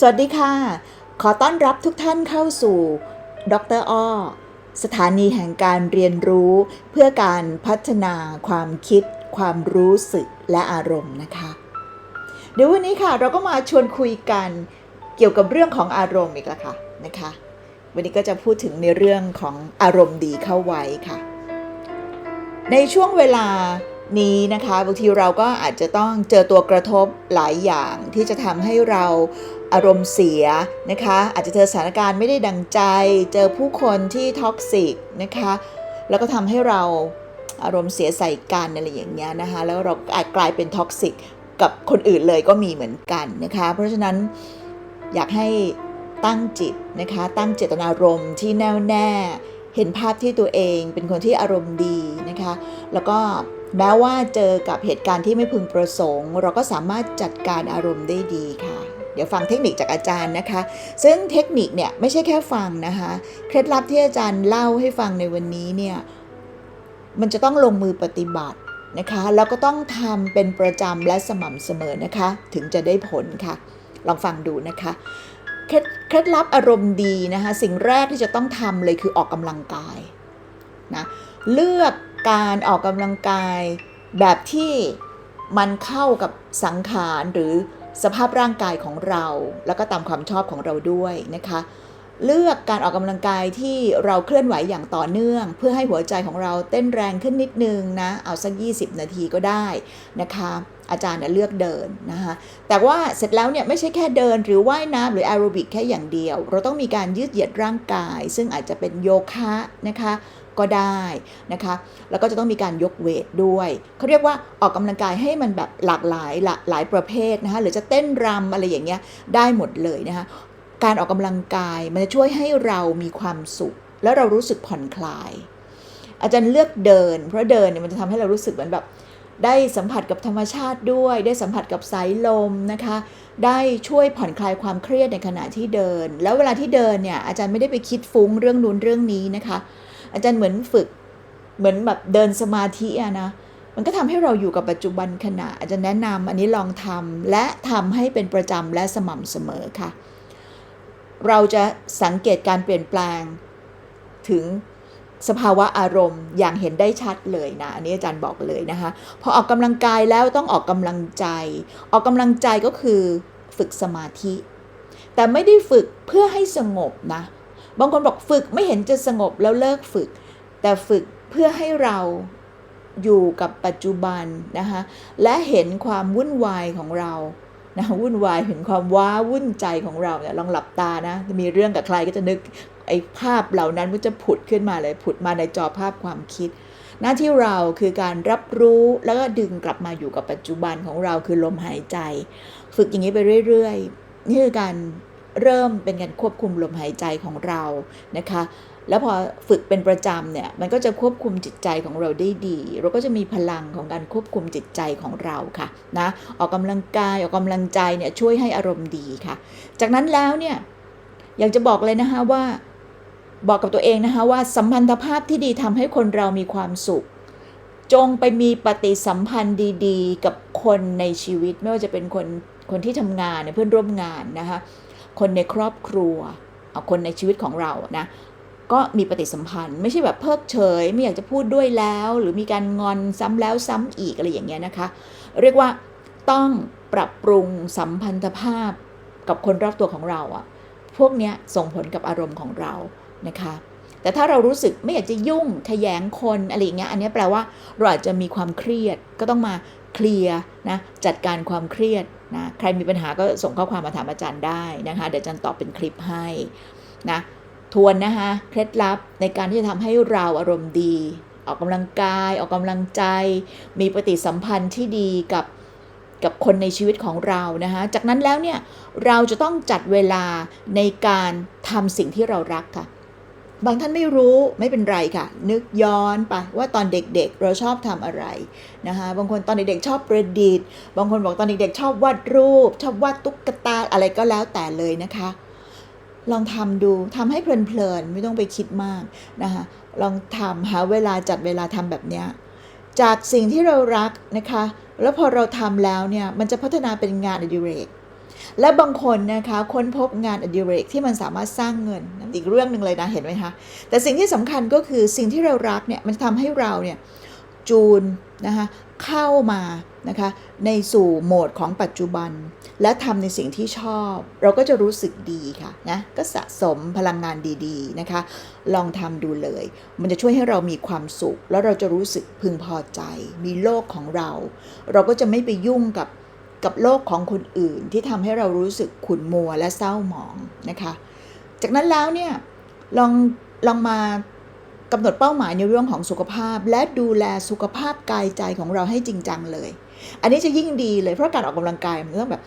สวัสดีค่ะ ขอต้อนรับทุกท่านเข้าสู่ดรอ้อสถานีแห่งการเรียนรู้ เพื่อการพัฒนาความคิด ความรู้สึกและอารมณ์นะคะ เดี๋ยววันนี้ค่ะเราก็มาชวนคุยกันเกี่ยวกับเรื่องของอารมณ์อีกแล้วค่ะนะคะ วันนี้ก็จะพูดถึงในเรื่องของอารมณ์ดีเข้าไว้ค่ะ ในช่วงเวลา นี้นะคะบางทีเราก็อาจจะต้องเจอตัวกระทบหลายอย่างที่จะทำให้เราอารมณ์เสียนะคะ อาจจะเจอสถานการณ์ไม่ได้ดังใจ เจอผู้คนที่ท็อกซิกนะคะ แล้วก็ทำให้เราอารมณ์เสียใส่กันอะไรอย่างเงี้ยนะคะ แล้วเราอาจกลายเป็นท็อกซิกกับคนอื่นเลยก็มีเหมือนกันนะคะ เพราะฉะนั้นอยากให้ตั้งจิตนะคะ ตั้งเจตนารมณ์ที่แน่วแน่ เห็นภาพที่ตัวเองเป็นคนที่อารมณ์ดีนะคะ แล้วก็ แม้ว่าเจอกับเหตุการณ์ที่ไม่พึงประสงค์ เราก็สามารถจัดการอารมณ์ได้ดีค่ะ เดี๋ยวฟังเทคนิคจากอาจารย์นะคะ ซึ่งเทคนิคเนี่ยไม่ใช่แค่ฟังนะคะ เคล็ดลับที่อาจารย์เล่าให้ฟังในวันนี้เนี่ยมันจะต้องลงมือปฏิบัตินะคะแล้วก็ต้องทำเป็นประจำและสม่ำเสมอนะคะ ถึงจะได้ผลค่ะ ลองฟังดูนะคะเคล็ดลับอารมณ์ดีนะคะ สิ่งแรกที่จะต้องทำเลยคือออกกำลังกายนะเลือก การออกกำลังกายแบบที่มันเข้ากับสังขารหรือสภาพร่างกายของเรา แล้วก็ตามความชอบของเราด้วยนะคะ เลือกการออกกำลังกายที่เราเคลื่อนไหวอย่างต่อเนื่อง เพื่อให้หัวใจของเราเต้นแรงขึ้นนิดนึงนะ เอาสัก 20 นาทีก็ได้นะคะ อาจารย์นะเลือกเดินนะคะแต่ว่าเสร็จแล้วเนี่ยไม่ใช่แค่เดินหรือว่ายน้ำหรือแอโรบิกแค่อย่างเดียว เราต้องมีการยืดเหยียดร่างกาย ซึ่งอาจจะเป็นโยคะนะคะก็ได้นะคะ แล้วก็จะต้องมีการยกเวทด้วย เขาเรียกว่าออกกำลังกายให้มันแบบหลากหลายหลากหลายประเภทนะคะ หรือจะเต้นรำอะไรอย่างเงี้ยได้หมดเลยนะคะ การออกกำลังกายมันจะช่วยให้เรามีความสุข แล้วเรารู้สึกผ่อนคลาย อาจารย์เลือกเดิน เพราะเดินเนี่ยมันจะทำให้เรารู้สึกเหมือนแบบ ได้สัมผัสกับธรรมชาติด้วย ได้สัมผัสกับสายลมนะคะ ได้ช่วยผ่อนคลายความเครียดในขณะที่เดิน แล้วเวลาที่เดินเนี่ยอาจารย์ไม่ได้ไปคิดฟุ้งเรื่องนู้นเรื่องนี้นะคะ อาจารย์เหมือนฝึกเหมือนแบบเดินสมาธิอะนะมันก็ทำให้เราอยู่กับปัจจุบันขณะอาจารย์แนะนำอันนี้ลองทำและทำให้เป็นประจำและสม่ำเสมอค่ะ เราจะสังเกตการเปลี่ยนแปลงถึง สภาวะอารมณ์อย่างเห็นได้ชัดเลยนะ อันนี้อาจารย์บอกเลยนะคะ พอออกกำลังกายแล้วต้องออกกำลังใจ ออกกำลังใจก็คือฝึกสมาธิ แต่ไม่ได้ฝึกเพื่อให้สงบนะ บางคนบอกฝึกไม่เห็นจะสงบแล้วเลิกฝึก แต่ฝึกเพื่อให้เราอยู่กับปัจจุบันนะคะและเห็นความวุ่นวายของเรานะวุ่นวายเห็นความว้าวุ่นใจของเราเนี่ยลองหลับตานะมีเรื่องกับใครก็จะนึก ไอ้ภาพเหล่านั้นมันจะผุดขึ้นมาเลยผุดมาในจอภาพความคิด หน้าที่เราคือการรับรู้แล้วก็ดึงกลับมาอยู่กับปัจจุบันของเราคือลมหายใจ ฝึกอย่างนี้ไปเรื่อยๆนี่คือการเริ่มเป็นการควบคุมลมหายใจของเรานะคะแล้วพอฝึกเป็นประจำเนี่ยมันก็จะควบคุมจิตใจของเราได้ดี เราก็จะมีพลังของการควบคุมจิตใจของเราค่ะนะออกกำลังกายออกกำลังใจเนี่ยช่วยให้อารมณ์ดีค่ะ จากนั้นแล้วเนี่ยอยากจะบอกเลยนะคะว่า บอกกับตัวเองนะคะว่าสัมพันธภาพที่ดีทำให้คนเรามีความสุข จงไปมีปฏิสัมพันธ์ดีๆ กับคนในชีวิต ไม่ว่าจะเป็นคนคนที่ทำงานเพื่อนร่วมงานนะคะคนในครอบครัวเอาคนในชีวิตของเรานะก็มีปฏิสัมพันธ์ไม่ใช่แบบเพิกเฉย ไม่อยากจะพูดด้วยแล้ว หรือมีการงอนซ้ำแล้วซ้ำอีกอะไรอย่างเงี้ยนะคะ เรียกว่าต้องปรับปรุงสัมพันธภาพกับคนรอบตัวของเราอะพวกเนี้ยส่งผลกับอารมณ์ของเรา นะคะแต่ถ้าเรารู้สึกไม่อยากจะยุ่งขยงคนอะไรอย่างเงี้ยอันนี้แปลว่าเราอาจจะมีความเครียดก็ต้องมาเคลียร์นะจัดการความเครียดนะใครมีปัญหาก็ส่งข้อความมาถามอาจารย์ได้นะคะเดี๋ยวอาจารย์ตอบเป็นคลิปให้นะทวนนะคะเคล็ดลับในการที่จะทำให้เราอารมณ์ดี ออกกำลังกาย ออกกำลังใจ มีปฏิสัมพันธ์ที่ดีกับกับคนในชีวิตของเรานะคะจากนั้นแล้วเนี่ยเราจะต้องจัดเวลาในการทำสิ่งที่เรารักค่ะ บางท่านไม่รู้ไม่เป็นไรค่ะ นึกย้อนไปว่าตอนเด็กๆ เราชอบทำอะไรนะคะบางคนตอนเด็กๆชอบประดิษฐ์ บางคนบอกตอนเด็กๆชอบวาดรูป ชอบวาดตุ๊กตาอะไรก็แล้วแต่เลยนะคะ ลองทำดูทำให้เพลินๆไม่ต้องไปคิดมากนะคะลองทำหาเวลาจัดเวลาทำแบบเนี้ยจากสิ่งที่เรารักนะคะ แล้วพอเราทำแล้วเนี่ยมันจะพัฒนาเป็นงานอดิเรก และบางคนนะคะค้นพบงานอดิเรกที่มันสามารถสร้างเงินอีกเรื่องหนึ่งเลยนะเห็นไหมคะแต่สิ่งที่สำคัญก็คือสิ่งที่เรารักเนี่ยมันทำให้เราเนี่ยจูนนะคะเข้ามานะคะในสู่โหมดของปัจจุบัน และทำในสิ่งที่ชอบ เราก็จะรู้สึกดีค่ะนะก็สะสมพลังงานดีๆนะคะ ลองทำดูเลย มันจะช่วยให้เรามีความสุข แล้วเราจะรู้สึกพึงพอใจ มีโลกของเรา เราก็จะไม่ไปยุ่งกับ กับโลกของคนอื่นที่ทำให้เรารู้สึกขุ่นมัวและเศร้าหมองนะคะ จากนั้นแล้วเนี่ยลองลองมากำหนดเป้าหมายในเรื่องของสุขภาพ และดูแลสุขภาพกายใจของเราให้จริงจังเลย อันนี้จะยิ่งดีเลยเพราะการออกกำลังกายมันต้องแบบ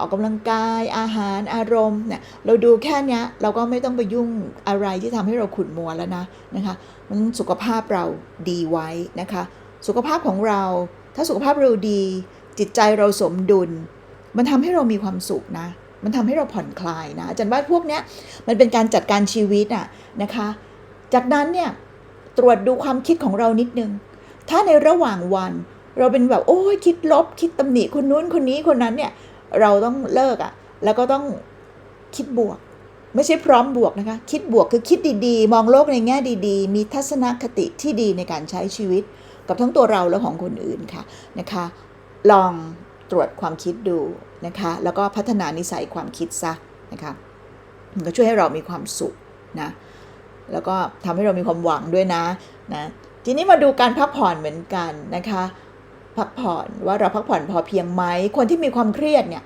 ออกกำลังกายอาหารอารมณ์เนี่ยเราดูแค่นี้เราก็ไม่ต้องไปยุ่งอะไรที่ทำให้เราขุ่นมัวแล้วนะนะคะมันสุขภาพเราดีไว้นะคะ สุขภาพของเราถ้าสุขภาพเราดี จิตใจเราสมดุล มันทำให้เรามีความสุขนะ มันทำให้เราผ่อนคลายนะอาจารย์ว่าพวกเนี้ยมันเป็นการจัดการชีวิตอะนะคะ จากนั้นเนี่ยตรวจดูความคิดของเรานิดนึง ถ้าในระหว่างวันเราเป็นแบบโอ้ยคิดลบ คิดตำหนิคนนู้นคนนี้คนนั้นเนี่ยเราต้องเลิกอะแล้วก็ต้องคิดบวก ไม่ใช่พร้อมบวกนะคะ คิดบวกคือคิดดีๆ มองโลกในแง่ดีๆ มีทัศนคติที่ดีในการใช้ชีวิต กับทั้งตัวเราและของคนอื่นค่ะนะคะ ลองตรวจความคิดดูนะคะ แล้วก็พัฒนานิสัยความคิดซะนะคะมันก็ช่วยให้เรามีความสุขนะ แล้วก็ทำให้เรามีความหวังด้วยนะนะ ทีนี้มาดูการพักผ่อนเหมือนกันนะคะ พักผ่อนว่าเราพักผ่อนพอเพียงไหม คนที่มีความเครียดเนี่ย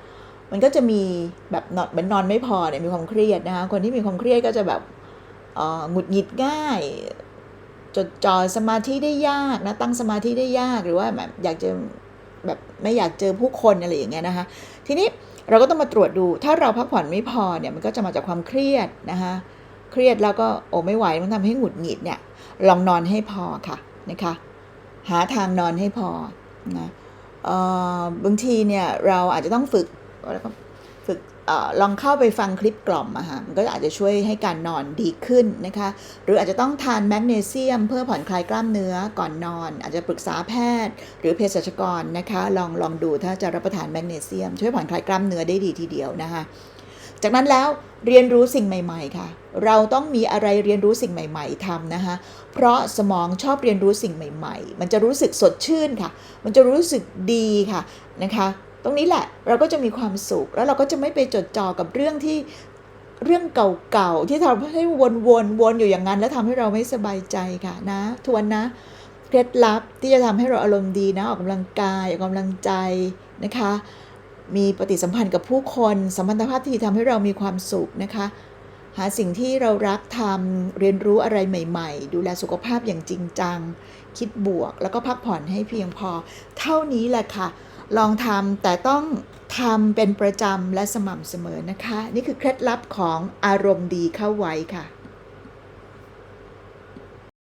มันก็จะมีแบบนอนเหมือนนอนไม่พอเนี่ยมีความเครียดนะคะ คนที่มีความเครียดก็จะแบบอ่อหงุดหงิดง่าย จดจ่อสมาธิได้ยากนะ ตั้งสมาธิได้ยาก หรือว่าแบบอยากจะ แบบไม่อยากเจอผู้คนอะไรอย่างเงี้ยนะคะ ทีนี้เราก็ต้องมาตรวจดู ถ้าเราพักผ่อนไม่พอเนี่ยมันก็จะมาจากความเครียดนะคะเครียดแล้วก็โอ้ไม่ไหวมันทำให้หงุดหงิดเนี่ยลองนอนให้พอค่ะนะคะหาทางนอนให้พอนะเอ่อบางทีเนี่ยเราอาจจะต้องฝึก ลออลองเข้าไปฟังคลิปกล่อมอะค่ะมันก็อาจจะช่วยให้การนอนดีขึ้นนะคะ หรืออาจจะต้องทานแมกนีเซียม เพื่อผ่อนคลายกล้ามเนื้อก่อนนอน อาจจะปรึกษาแพทย์ หรือเภสัชกรนะคะ ลองลองดูถ้าจะรับประทานแมกนีเซียม ช่วยผ่อนคลายกล้ามเนื้อได้ดีทีเดียวนะคะ จากนั้นแล้วเรียนรู้สิ่งใหม่ๆค่ะ เราต้องมีอะไรเรียนรู้สิ่งใหม่ ๆทำนะคะ เพราะสมองชอบเรียนรู้สิ่งใหม่ ๆ มันจะรู้สึกสดชื่นค่ะ มันจะรู้สึกดีค่ะนะคะ ตรงนี้แหละเราก็จะมีความสุข แล้วเราก็จะไม่ไปจดจ่อกับเรื่องที่เรื่องเก่าๆที่ทำให้วนๆวนอยู่อย่างนั้น แล้วทำให้เราไม่สบายใจค่ะนะทวนนะเคล็ดลับที่จะทำให้เราอารมณ์ดีนะออกกำลังกายออกกำลังใจนะคะ มีปฏิสัมพันธ์กับผู้คนสัมพันธภาพที่ทำให้เรามีความสุขนะคะ หาสิ่งที่เรารักทำเรียนรู้อะไรใหม่ ๆ ดูแลสุขภาพอย่างจริงจัง คิดบวกแล้วก็พักผ่อนให้เพียงพอ เท่านี้แหละค่ะ ลองทำแต่ต้องทำเป็นประจำและสม่ำเสมอนะคะ นี่คือเคล็ดลับของอารมณ์ดีเข้าไว้ค่ะ